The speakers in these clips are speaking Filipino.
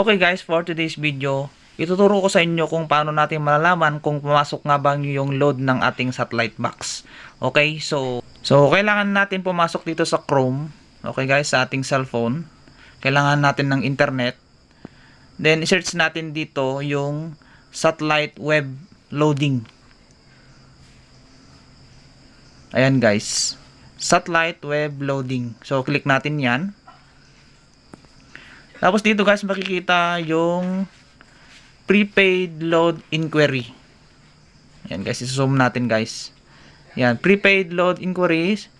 Okay guys, for today's video, ituturo ko sa inyo kung paano natin malalaman kung pumasok nga ba yung load ng ating satellite box. Okay, so so kailangan natin pumasok dito sa Chrome. Okay guys, sa ating cellphone. Kailangan natin ng internet. Then i-search natin dito yung satellite web loading. Ayan guys. Satellite web loading. So click natin 'yan. Tapos dito guys makikita yung prepaid load inquiry. Yan guys, i-zoom natin guys. Yan, prepaid load inquiries.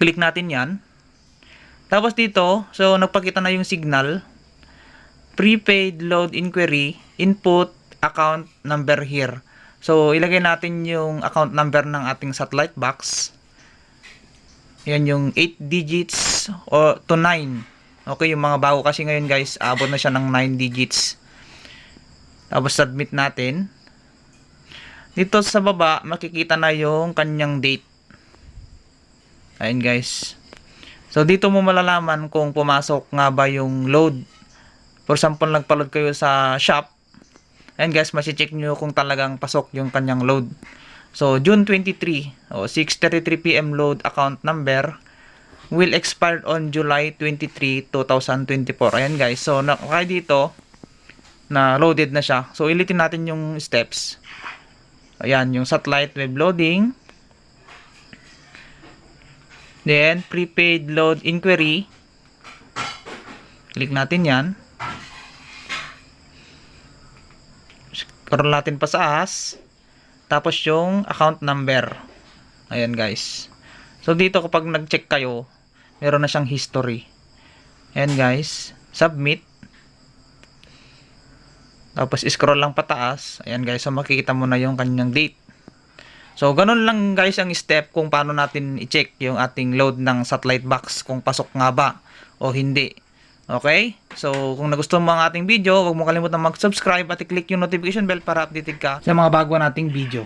Click natin yan. Tapos dito, so nagpakita na yung signal. Prepaid load inquiry, input account number here. So ilagay natin yung account number ng ating satellite box. Yan yung 8 digits o to 9. Okay, yung mga bago kasi ngayon guys, abot na siya ng 9 digits. Tapos submit natin. Dito sa baba, makikita na yung kanyang date. Ayun guys. So dito mo malalaman kung pumasok nga ba yung load. For example, nagpa-load kayo sa shop. Ayun guys, masi-check nyo kung talagang pasok yung kanyang load. So June 23 o 6:33 PM load account number will expire on July 23, 2024. Ayan guys. So, na, kaya dito, na loaded na siya. So, ilitin natin yung steps. Ayan, yung satellite web loading. Then, prepaid load inquiry. Click natin yan. Scroll natin pa sa as. Tapos yung account number. Ayan guys. So, dito kapag nag-check kayo, meron na siyang history. Ayan guys, submit. Tapos scroll lang pataas. Ayan guys, so makikita mo na yung kanyang date. So ganun lang guys ang step kung paano natin i-check yung ating load ng satellite box kung pasok nga ba o hindi. Okay? So kung nagustuhan mo ang ating video, huwag mo kalimutan mag-subscribe at i-click yung notification bell para updated ka sa mga bago nating video.